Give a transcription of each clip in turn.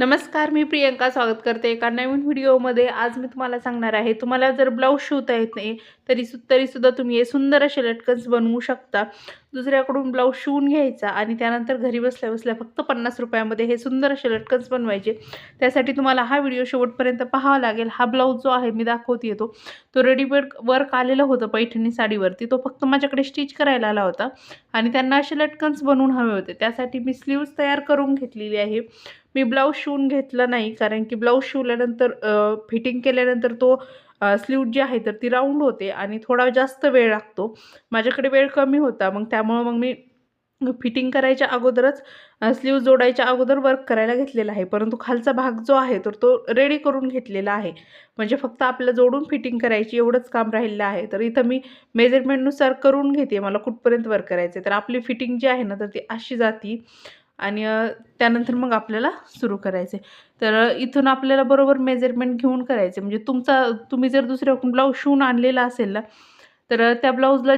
नमस्कार मी प्रियंका स्वागत करते एका नवीन व्हिडिओमध्ये. आज मी तुम्हाला सांगणार आहे तुम्हाला जर ब्लाऊज शिवता येत नाही तरी सु तरीसुद्धा तुम्ही हे सुंदर असे लटकन्स बनवू शकता. दुसऱ्याकडून ब्लाऊज शिवून घ्यायचा आणि त्यानंतर घरी बसल्या बसल्या फक्त पन्नास रुपयामध्ये हे सुंदर असे लटकन्स बनवायचे. त्यासाठी तुम्हाला हा व्हिडिओ शेवटपर्यंत पाहावा लागेल. हा ब्लाऊज जो आहे मी दाखवते येतो तो रेडीमेड वर्क आलेलं होतं पैठणी साडीवरती. तो फक्त माझ्याकडे स्टिच करायला आला होता आणि त्यांना असे लटकन्स बनवून हवे होते. त्यासाठी मी स्लीव्ज तयार करून घेतलेली आहे. मी ब्लाऊज शिवून घेतला नाही कारण की ब्लाऊज शिवल्यानंतर फिटिंग केल्यानंतर तो स्लीव जी आहे तर ती राऊंड होते आणि थोडा जास्त वेळ लागतो. माझ्याकडे वेळ कमी होता मग त्यामुळं मग मी फिटिंग करायच्या अगोदरच स्लीव जोडायच्या अगोदर वर्क करायला घेतलेला आहे. परंतु खालचा भाग जो आहे तर तो रेडी करून घेतलेला आहे. म्हणजे फक्त आपलं जोडून फिटिंग करायची एवढंच काम राहिलेलं आहे. तर इथं मी मेजरमेंटनुसार करून घेते मला कुठपर्यंत वर्क करायचं तर आपली फिटिंग जी आहे ना तर ती अशी जाती आणि त्यानंतर मग आपल्याला सुरू करायचे तर इथून आपल्याला बरोबर मेजरमेंट घेऊन करायचे म्हणजे तुमचा तुम्ही जर दुसऱ्याकडून ब्लाऊज शिवून आणलेला असेल ना तर त्या ब्लाऊजला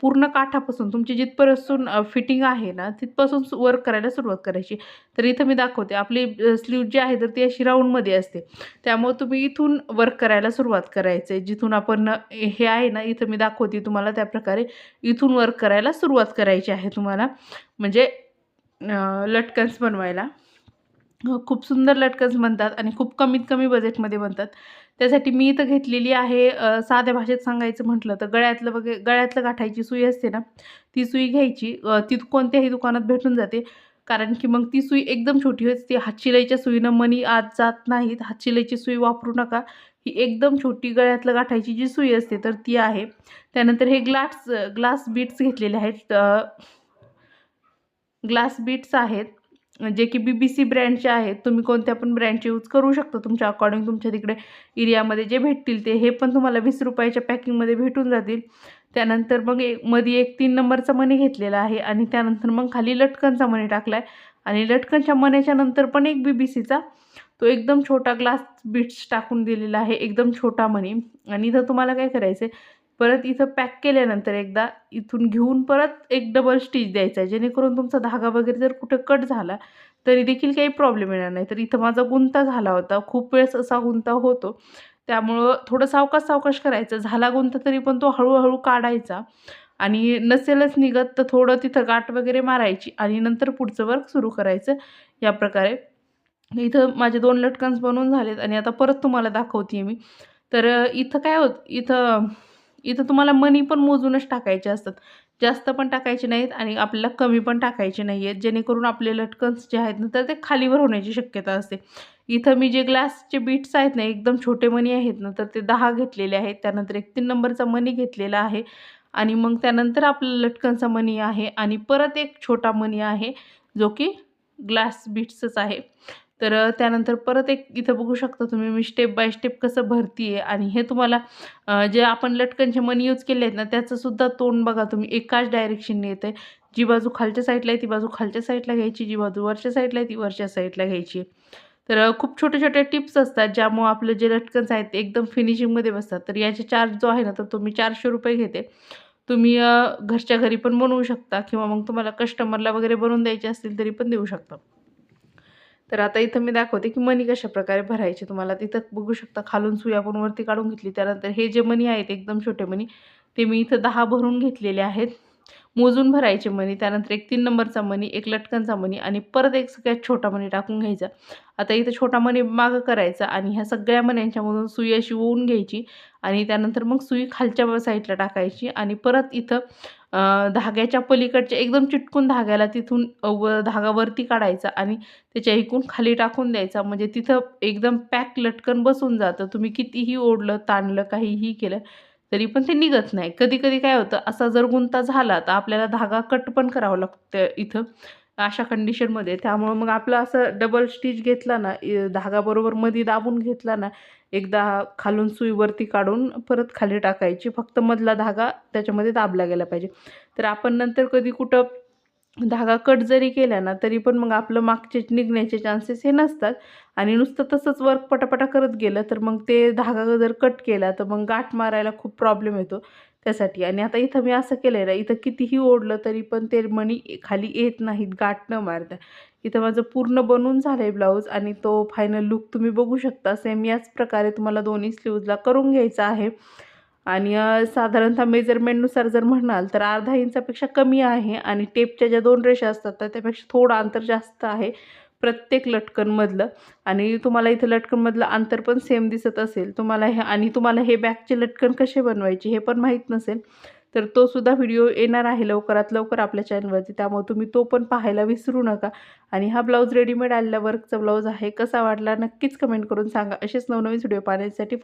पूर्ण काठापासून तुमची जिथपासून फिटिंग आहे ना तिथपासून वर्क करायला सुरुवात करायची. तर इथं मी दाखवते. आपली स्लीव जी आहे तर ती अशी राऊंडमध्ये असते. त्यामुळे तुम्ही इथून वर्क करायला सुरुवात करायचं आहे जिथून आपण हे आहे ना इथं मी दाखवते तुम्हाला त्या प्रकारे. इथून वर्क करायला सुरुवात करायची आहे तुम्हाला. म्हणजे लटकन्स बनवायला. खूप सुंदर लटकन्स बनतात आणि खूप कमीत कमी बजेटमध्ये बनतात. त्यासाठी मी इथं घेतलेली आहे साध्या भाषेत सांगायचं म्हटलं तर गळ्यातलं वगैरे गळ्यातलं गाठायची सुई असते ना ती सुई घ्यायची. ती कोणत्याही दुकानात भेटून जाते. कारण की मग ती सुई एकदम छोटी होती. ती हातशिलाईच्या सुईनं मनी आत जात नाहीत. हातशिलाईची सुई वापरू नका. ही एकदम छोटी गळ्यातलं गाठायची जी सुई असते तर ती आहे. त्यानंतर हे ग्लास ग्लास बीट्स घेतलेले आहेत. ग्लास बीट्स आहेत जे की बी बी सी ब्रँडचे आहेत. तुम्ही कोणत्या पण ब्रँडचे यूज करू शकता. तुमच्या अकॉर्डिंग तुमच्या तिकडे एरियामध्ये जे भेटतील ते हे पण तुम्हाला वीस रुपयाच्या पॅकिंगमध्ये भेटून जातील. त्यानंतर मग एक मध्ये एक तीन नंबरचा मणी घेतलेला आहे आणि त्यानंतर मग खाली लटकनचा मणी टाकला आहे आणि लटकनच्या मण्याच्या नंतर पण एक बी बी सीचा तो एकदम छोटा ग्लास बीट्स टाकून दिलेला आहे. एकदम छोटा मणी आणि इथं तुम्हाला काय करायचं आहे परत इथं पॅक केल्यानंतर एकदा इथून घेऊन परत एक डबल स्टिच द्यायचा आहे. जेणेकरून तुमचा धागा वगैरे जर कुठे कट झाला तरी देखील काही प्रॉब्लेम येणार नाही. तर इथं माझा गुंता झाला होता. खूप वेळेस असा गुंता होतो. त्यामुळं थोडं सावकाश सावकाश करायचं. झाला गुंता तरी पण तो हळूहळू काढायचा. आणि नसेलच निघत तर थोडं तिथं गाठ वगैरे मारायची आणि नंतर पुढचं वर्क सुरू करायचं. या प्रकारे. इथं माझे दोन लटकन्स बनवून झालेत आणि आता परत तुम्हाला दाखवते मी. तर इथं काय होत इथं इथं तुम्हाला मनी पण मोजूनच टाकायचे असतात. जास्त पण टाकायचे नाहीत आणि आपल्याला कमी पण टाकायचे नाही आहेत जेणेकरून आपले लटकन्स जे आहेत ना तर ते खालीवर होण्याची शक्यता असते. इथं मी जे ग्लासचे बीट्स आहेत ना एकदम छोटे मनी आहेत ना तर ते दहा घेतलेले आहेत. त्यानंतर एक तीन नंबरचा मनी घेतलेला आहे. आणि मग त्यानंतर आपलं लटकनचा मनी आहे आणि परत एक छोटा मनी आहे जो की ग्लास बीट्सच आहे. तर त्यानंतर परत एक इथं बघू शकता तुम्ही मी स्टेप बाय स्टेप कसं भरती आहे आणि हे तुम्हाला जे आपण लटकनचे मनी यूज केले आहेत ना त्याचंसुद्धा तोंड बघा तुम्ही. एकाच डायरेक्शनने येतं आहे जी बाजू खालच्या साईडला आहे ती बाजू खालच्या साईडला घ्यायची. जी बाजू वरच्या साईडला आहे ती वरच्या साईडला घ्यायची. तर खूप छोटे छोटे टिप्स असतात ज्यामुळं आपलं जे लटकन्स आहेत ते एकदम फिनिशिंगमध्ये बसतात. तर याचे चार्ज जो आहे ना तर तुम्ही चारशे रुपये घेते. तुम्ही घरच्या घरी पण बनवू शकता किंवा मग तुम्हाला कस्टमरला वगैरे बनवून द्यायचे असतील तरी पण देऊ शकता. तर आता इथं मी दाखवते की मनी कशा प्रकारे भरायचे तुम्हाला तिथं बघू शकता खालून सुई आपण वरती काढून घेतली. त्यानंतर हे जे मनी आहेत एकदम छोटे मनी ते मी इथं दहा भरून घेतलेले आहेत. मोजून भरायचे मनी त्यानंतर एक तीन नंबरचा मनी एक लटकनचा मनी आणि परत एक सगळ्यात छोटा मनी टाकून घ्यायचा. आता इथं छोटा मनी मागं करायचा आणि ह्या सगळ्या मन्यांच्यामधून सुई अशी ओवून घ्यायची आणि त्यानंतर मग सुई खालच्या साईडला टाकायची आणि परत इथं धाग्याच्या पलीकडच्या एकदम चिटकून धाग्याला तिथून व धागा वरती काढायचा आणि त्याच्या इकून खाली टाकून द्यायचा. म्हणजे तिथं एकदम पॅक लटकन बसून जातं. तुम्ही कितीही ओढलं ताणलं काहीही केलं तरी पण ते निघत नाही. कधी कधी काय होतं असा जर गुंता झाला तर आपल्याला धागा कट पण करावं लागतं इथं. अशा कंडिशनमध्ये त्यामुळं मग आपलं असं डबल स्टिच घेतला ना धागाबरोबरमध्ये दाबून घेतला ना एकदा खालून सुईवरती काढून परत खाली टाकायची. फक्त मधला धागा त्याच्यामध्ये दाबला गेला पाहिजे. तर आपण नंतर कधी कुठं धागा कट जरी केला ना तरी पण मग आपलं मागचे निघण्याचे चान्सेस हे नसतात. आणि नुसतं तसंच वर्क पटापटा करत गेलं तर मग ते धागा जर कट केला तर मग गाठ मारायला खूप प्रॉब्लेम येतो. त्यासाठी. आणि आता इथं मी असं केलं आहे ना इथं कितीही ओढलं तरी पण ते मणी खाली येत नाहीत गाठ न मारता. इथं माझं पूर्ण बनून झालं आहे ब्लाऊज आणि तो फायनल लुक तुम्ही बघू शकता. सेम याच प्रकारे तुम्हाला दोन्ही स्लीवजला करून घ्यायचा आहे. आणि साधारणतः मेजरमेंटनुसार जर म्हणाल तर अर्धा इंचापेक्षा कमी आहे आणि टेपच्या ज्या दोन रेषा असतात तर त्यापेक्षा थोडं अंतर जास्त आहे. प्रत्येक लटकनमधलं आणि तुम्हाला इथं लटकनमधलं अंतर पण सेम दिसत असेल. तुम्हाला हे आणि तुम्हाला हे बॅकचे लटकन कसे बनवायचे हे पण माहीत नसेल. तर तो सुद्धा व्हिडिओ येणार आहे लवकरात लवकर आपल्या चॅनलवरती त्यामुळे तुम्ही तो पण पाहायला विसरू नका. आणि हा ब्लाऊज रेडीमेड आलेला वर्कचा ब्लाऊज आहे. कसा वाटला नक्कीच कमेंट करून सांगा. असेच नवनवीन व्हिडिओ पाहण्यासाठी